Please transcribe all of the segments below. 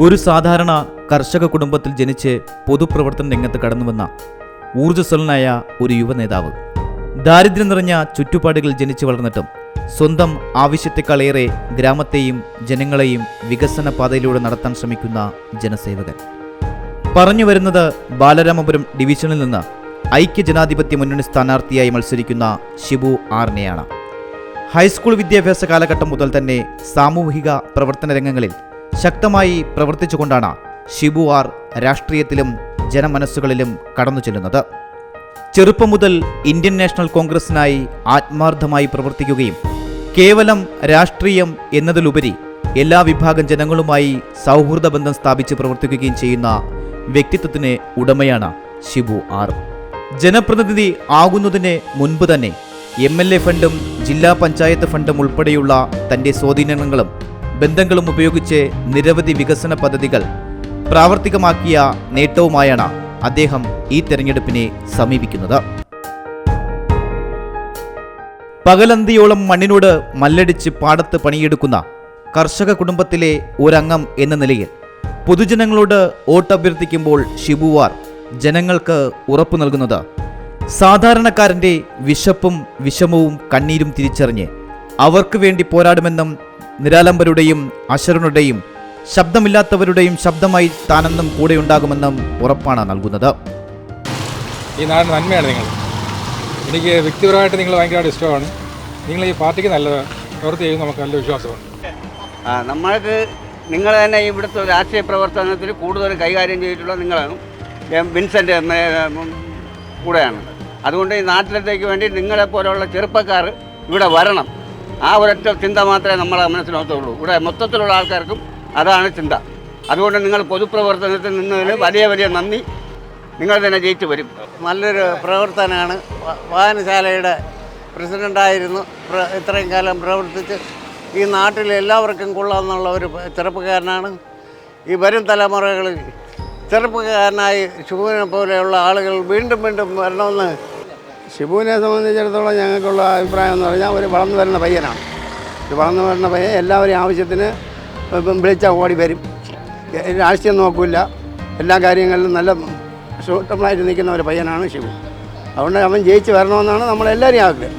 ഒരു സാധാരണ കർഷക കുടുംബത്തിൽ ജനിച്ച് പൊതുപ്രവർത്തന രംഗത്ത് കടന്നുവന്ന ഊർജസ്വലനായ ഒരു യുവ നേതാവ്. ദാരിദ്ര്യം നിറഞ്ഞ ചുറ്റുപാടുകളിൽ ജനിച്ചു വളർന്നിട്ടും സ്വന്തം ആവശ്യത്തെക്കാളേറെ ഗ്രാമത്തെയും ജനങ്ങളെയും വികസന പാതയിലൂടെ നടത്താൻ ശ്രമിക്കുന്ന ജനസേവകൻ. പറഞ്ഞു വരുന്നത് ബാലരാമപുരം ഡിവിഷനിൽ നിന്ന് ഐക്യ ജനാധിപത്യ മുന്നണി സ്ഥാനാർത്ഥിയായി മത്സരിക്കുന്ന ഷിബു ആറിനെയാണ്. ഹൈസ്കൂൾ വിദ്യാഭ്യാസ കാലഘട്ടം മുതൽ തന്നെ സാമൂഹിക പ്രവർത്തന രംഗങ്ങളിൽ ശക്തമായി പ്രവർത്തിച്ചുകൊണ്ടാണ് ഷിബു ആർ രാഷ്ട്രീയത്തിലും ജനമനസ്സുകളിലും കടന്നു ചെല്ലുന്നത്. ചെറുപ്പം മുതൽ ഇന്ത്യൻ നാഷണൽ കോൺഗ്രസിനായി ആത്മാർത്ഥമായി പ്രവർത്തിക്കുകയും കേവലം രാഷ്ട്രീയം എന്നതിലുപരി എല്ലാ വിഭാഗം ജനങ്ങളുമായി സൗഹൃദ ബന്ധം സ്ഥാപിച്ച് പ്രവർത്തിക്കുകയും ചെയ്യുന്ന വ്യക്തിത്വത്തിന് ഉടമയാണ് ഷിബു ആർ. ജനപ്രതിനിധി ആകുന്നതിന് മുൻപ് തന്നെ എം എൽ എ ഫണ്ടും ജില്ലാ പഞ്ചായത്ത് ഫണ്ടും ഉൾപ്പെടെയുള്ള തന്റെ സ്വാധീനങ്ങളും ബന്ധങ്ങളും ഉപയോഗിച്ച് നിരവധി വികസന പദ്ധതികൾ പ്രാവർത്തികമാക്കിയ നേട്ടവുമായാണ് അദ്ദേഹം ഈ തെരഞ്ഞെടുപ്പിനെ സമീപിക്കുന്നത്. പകലന്തിയോളം മണ്ണിനോട് മല്ലടിച്ച് പാടത്ത് പണിയെടുക്കുന്ന കർഷക കുടുംബത്തിലെ ഒരംഗം എന്ന നിലയിൽ പൊതുജനങ്ങളോട് വോട്ടഭ്യർത്ഥിക്കുമ്പോൾ ഷിബുവാർ ജനങ്ങൾക്ക് ഉറപ്പു നൽകുന്നത് സാധാരണക്കാരന്റെ വിശപ്പും വിഷമവും കണ്ണീരും തിരിച്ചറിഞ്ഞ് അവർക്ക് വേണ്ടി പോരാടുമെന്നും നിരാലംബരുടെയും അശരണരുടെയും ശബ്ദമില്ലാത്തവരുടെയും ശബ്ദമായി താനെന്നും കൂടെയുണ്ടാകുമെന്നും ഉറപ്പാണ് നൽകുന്നത്. ഈ നാടിന് നന്മയാണ് നിങ്ങൾ. എനിക്ക് വ്യക്തിപരമായിട്ട് നിങ്ങൾ ഭയങ്കരമായിട്ട് ഇഷ്ടമാണ്. നിങ്ങൾ ഈ പാർട്ടിക്ക് നല്ല പ്രവൃത്തി ചെയ്യുന്ന നമുക്ക് നല്ല വിശ്വാസമാണ് ആ നമ്മൾക്ക് നിങ്ങൾ തന്നെ ഇവിടുത്തെ രാഷ്ട്രീയ പ്രവർത്തനത്തിൽ കൂടുതൽ കൈകാര്യം ചെയ്തിട്ടുള്ള നിങ്ങളാണ്. എം വിൻസെന്റ് എം എ കൂടെയാണ്. അതുകൊണ്ട് ഈ നാട്ടിലത്തേക്ക് വേണ്ടി നിങ്ങളെ പോലെയുള്ള ചെറുപ്പക്കാർ ഇവിടെ വരണം. ആ ഒരൊറ്റ ചിന്ത മാത്രമേ നമ്മളെ മനസ്സിനകത്തുള്ളൂ ഇവിടെ മൊത്തത്തിലുള്ള ആൾക്കാർക്കും അതാണ് ചിന്ത. അതുകൊണ്ട് നിങ്ങൾ പൊതുപ്രവർത്തനത്തിൽ നിന്നതിന് വലിയ വലിയ നന്ദി. നിങ്ങൾ തന്നെ ജയിച്ചു വരും. നല്ലൊരു പ്രവർത്തനമാണ്. വായനശാലയുടെ പ്രസിഡന്റായിരുന്നു ഇത്രയും കാലം പ്രവർത്തിച്ച് ഈ നാട്ടിൽ എല്ലാവർക്കും കൊള്ളാമെന്നുള്ള ഒരു ചെറുപ്പക്കാരനാണ്. ഈ വരും തലമുറകളിൽ ചെറുപ്പക്കാരനായി ശുഭനെ പോലെയുള്ള ആളുകൾ വീണ്ടും വീണ്ടും വരണമെന്ന് ഷിബുവിനെ സംബന്ധിച്ചിടത്തോളം ഞങ്ങൾക്കുള്ള അഭിപ്രായം എന്ന് പറഞ്ഞാൽ ഒരു വളർന്നു വരുന്ന പയ്യനാണ്. ഒരു വളർന്നു വരുന്ന പയ്യൻ എല്ലാവരെയും ആവശ്യത്തിന് വിളിച്ചാൽ ഓടി വരും. രാഷ്ട്രീയം നോക്കില്ല. എല്ലാ കാര്യങ്ങളിലും നല്ല സൂട്ടബിളായിട്ട് നിൽക്കുന്ന ഒരു പയ്യനാണ് ഷിബു. അതുകൊണ്ട് അവൻ ജയിച്ച് വരണമെന്നാണ് നമ്മളെല്ലാവരെയും ആഗ്രഹം.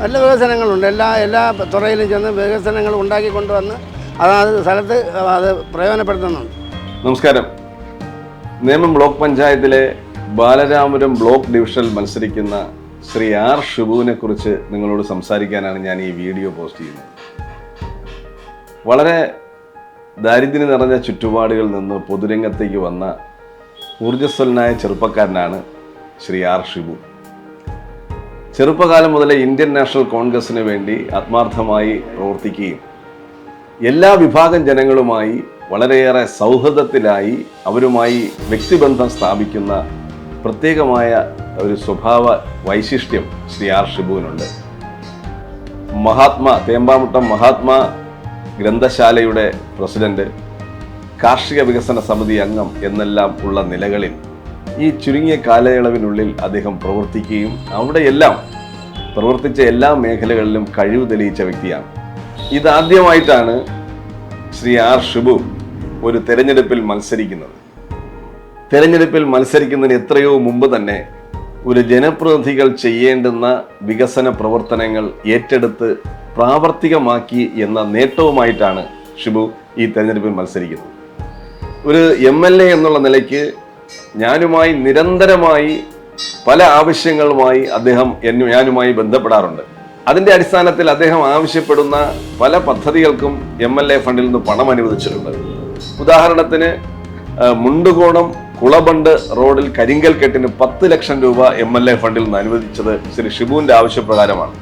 നല്ല വികസനങ്ങളുണ്ട്. എല്ലാ എല്ലാ തുറയിലും ചെന്ന് വികസനങ്ങൾ ഉണ്ടാക്കി കൊണ്ടുവന്ന് അതാത് സ്ഥലത്ത് അത് പ്രയോജനപ്പെടുത്തുന്നുണ്ട്. നമസ്കാരം. നേമം ബ്ലോക്ക് പഞ്ചായത്തിലെ ബാലരാമപുരം ബ്ലോക്ക് ഡിവിഷനിൽ മത്സരിക്കുന്ന ശ്രീ ആർ ഷിബുവിനെ കുറിച്ച് നിങ്ങളോട് സംസാരിക്കാനാണ് ഞാൻ ഈ വീഡിയോ പോസ്റ്റ് ചെയ്യുന്നത്. വളരെ ദാരിദ്ര്യം നിറഞ്ഞ ചുറ്റുപാടുകളിൽ നിന്ന് പൊതുരംഗത്തേക്ക് വന്ന ഊർജസ്വലനായ ചെറുപ്പക്കാരനാണ് ശ്രീ ആർ ഷിബു. ചെറുപ്പകാലം മുതലേ ഇന്ത്യൻ നാഷണൽ കോൺഗ്രസിന് വേണ്ടി ആത്മാർത്ഥമായി പ്രവർത്തിക്കുകയും എല്ലാ വിഭാഗം ജനങ്ങളുമായി വളരെയേറെ സൗഹൃദത്തിലായി അവരുമായി വ്യക്തിബന്ധം സ്ഥാപിക്കുന്ന പ്രത്യേകമായ ഒരു സ്വഭാവ വൈശിഷ്ട്യം ശ്രീ ആർ ഷിബുവിനുണ്ട്. മഹാത്മാ തേമ്പാമുട്ടം മഹാത്മാ ഗ്രന്ഥശാലയുടെ പ്രസിഡന്റ് കാർഷിക വികസന സമിതി അംഗം എന്നെല്ലാം ഉള്ള നിലകളിൽ ഈ ചുരുങ്ങിയ കാലയളവിനുള്ളിൽ അദ്ദേഹം പ്രവർത്തിക്കുകയും അവിടെയെല്ലാം പ്രവർത്തിച്ച എല്ലാ മേഖലകളിലും കഴിവ് തെളിയിച്ച വ്യക്തിയാണ്. ഇതാദ്യമായിട്ടാണ് ശ്രീ ആർ ഷിബു ഒരു തെരഞ്ഞെടുപ്പിൽ മത്സരിക്കുന്നത്. തെരഞ്ഞെടുപ്പിൽ മത്സരിക്കുന്നതിന് എത്രയോ മുമ്പ് തന്നെ ഒരു ജനപ്രതിനിധികൾ ചെയ്യേണ്ടുന്ന വികസന പ്രവർത്തനങ്ങൾ ഏറ്റെടുത്ത് പ്രാവർത്തികമാക്കി എന്ന നേട്ടവുമായിട്ടാണ് ഷിബു ഈ തെരഞ്ഞെടുപ്പിൽ മത്സരിക്കുന്നത്. ഒരു എം എൽ എ എന്നുള്ള നിലയ്ക്ക് ഞാനുമായി നിരന്തരമായി പല ആവശ്യങ്ങളുമായി അദ്ദേഹം എന്നു ഞാനുമായി ബന്ധപ്പെടാറുണ്ട്. അതിന്റെ അടിസ്ഥാനത്തിൽ അദ്ദേഹം ആവശ്യപ്പെടുന്ന പല പദ്ധതികൾക്കും എം എൽ എ ഫണ്ടിൽ നിന്ന് പണം അനുവദിച്ചിട്ടുണ്ട്. ഉദാഹരണത്തിന് മുണ്ടുകോണം കുളബണ്ട് റോഡിൽ കരിങ്കൽ കെട്ടിന് പത്ത് ലക്ഷം രൂപ എം എൽ എ ഫണ്ടിൽ നിന്ന് അനുവദിച്ചത് ശ്രീ ഷിബുവിന്റെ ആവശ്യപ്രകാരമാണ്.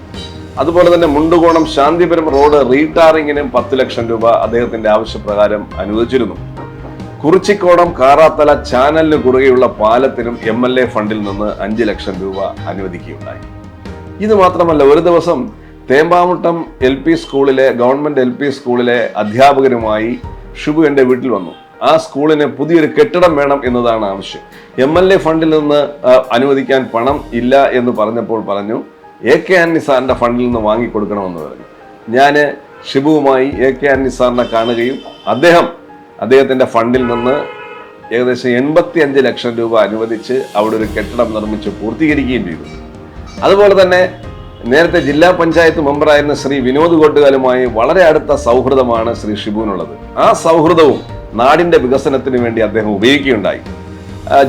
അതുപോലെ തന്നെ മുണ്ടുകോണം ശാന്തിപുരം റോഡ് റീടാറിങ്ങിനും പത്ത് ലക്ഷം രൂപ അദ്ദേഹത്തിന്റെ ആവശ്യപ്രകാരം അനുവദിച്ചിരുന്നു. കുറിച്ചിക്കോടം കാറാത്തല ചാനലിന് കുറുകെയുള്ള പാലത്തിനും എം എൽ എ ഫണ്ടിൽ നിന്ന് അഞ്ച് ലക്ഷം രൂപ അനുവദിക്കുകയുണ്ടായി. ഇത് മാത്രമല്ല ഒരു ദിവസം തേമ്പാമുട്ടം എൽ പി സ്കൂളിലെ ഗവൺമെന്റ് എൽ പി സ്കൂളിലെ അധ്യാപകരുമായി ഷിബു എന്റെ വീട്ടിൽ വന്നു. ആ സ്കൂളിന് പുതിയൊരു കെട്ടിടം വേണം എന്നതാണ് ആവശ്യം. എം എൽ എ ഫണ്ടിൽ നിന്ന് അനുവദിക്കാൻ പണം ഇല്ല എന്ന് പറഞ്ഞപ്പോൾ പറഞ്ഞു എ കെ ആന്റണി സാറിന്റെ ഫണ്ടിൽ നിന്ന് വാങ്ങിക്കൊടുക്കണമെന്ന് പറഞ്ഞു. ഞാൻ ഷിബുവുമായി എ കെ ആന്റണി സാറിനെ കാണുകയും അദ്ദേഹം അദ്ദേഹത്തിന്റെ ഫണ്ടിൽ നിന്ന് ഏകദേശം എൺപത്തി അഞ്ച് ലക്ഷം രൂപ അനുവദിച്ച് അവിടെ ഒരു കെട്ടിടം നിർമ്മിച്ച് പൂർത്തീകരിക്കുകയും ചെയ്തു. അതുപോലെ തന്നെ നേരത്തെ ജില്ലാ പഞ്ചായത്ത് മെമ്പറായിരുന്ന ശ്രീ വിനോദ് കോട്ടുകാലുമായി വളരെ അടുത്ത സൗഹൃദമാണ് ശ്രീ ഷിബുവിനുള്ളത്. ആ സൗഹൃദവും നാടിന്റെ വികസനത്തിന് വേണ്ടി അദ്ദേഹം ഉപയോഗിക്കുകയുണ്ടായി.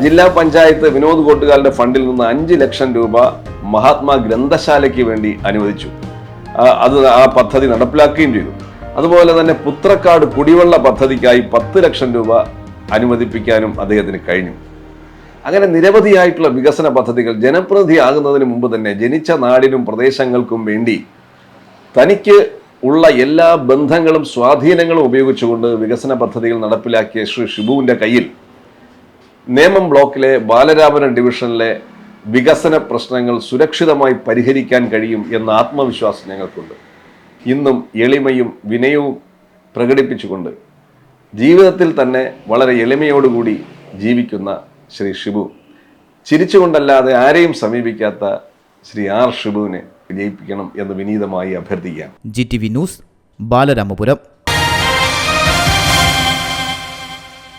ജില്ലാ പഞ്ചായത്ത് വിനോദ് കോട്ടുകാലിന്റെ ഫണ്ടിൽ നിന്ന് അഞ്ച് ലക്ഷം രൂപ മഹാത്മാ ഗ്രന്ഥശാലയ്ക്ക് വേണ്ടി അനുവദിച്ചു. അത് ആ പദ്ധതി നടപ്പിലാക്കുകയും ചെയ്തു. അതുപോലെ തന്നെ പുത്രക്കാട് കുടിവെള്ള പദ്ധതിക്കായി പത്ത് ലക്ഷം രൂപ അനുവദിപ്പിക്കാനും അദ്ദേഹത്തിന് കഴിഞ്ഞു. അങ്ങനെ നിരവധിയായിട്ടുള്ള വികസന പദ്ധതികൾ ജനപ്രതിനിധിയാകുന്നതിന് മുമ്പ് തന്നെ ജനിച്ച നാടിനും പ്രദേശങ്ങൾക്കും വേണ്ടി തനിക്ക് ഉള്ള എല്ലാ ബന്ധങ്ങളും സ്വാധീനങ്ങളും ഉപയോഗിച്ചുകൊണ്ട് വികസന പദ്ധതികൾ നടപ്പിലാക്കിയ ശ്രീ ഷിബുവിന്റെ കയ്യിൽ നേമം ബ്ലോക്കിലെ ബാലരാമപുരം ഡിവിഷനിലെ വികസന പ്രശ്നങ്ങൾ സുരക്ഷിതമായി പരിഹരിക്കാൻ കഴിയും എന്ന ആത്മവിശ്വാസം ഞങ്ങൾക്കുണ്ട്. ഇന്നും എളിമയും വിനയവും പ്രകടിപ്പിച്ചുകൊണ്ട് ജീവിതത്തിൽ തന്നെ വളരെ എളിമയോടുകൂടി ജീവിക്കുന്ന ശ്രീ ഷിബു. ചിരിച്ചുകൊണ്ടല്ലാതെ ആരെയും സമീപിക്കാത്ത ശ്രീ ആർ ഷിബുവിനെ വിജയിപ്പിക്കണം എന്ന് വിനീതമായി അഭ്യർത്ഥിക്കാം G T V news Balaramapuram.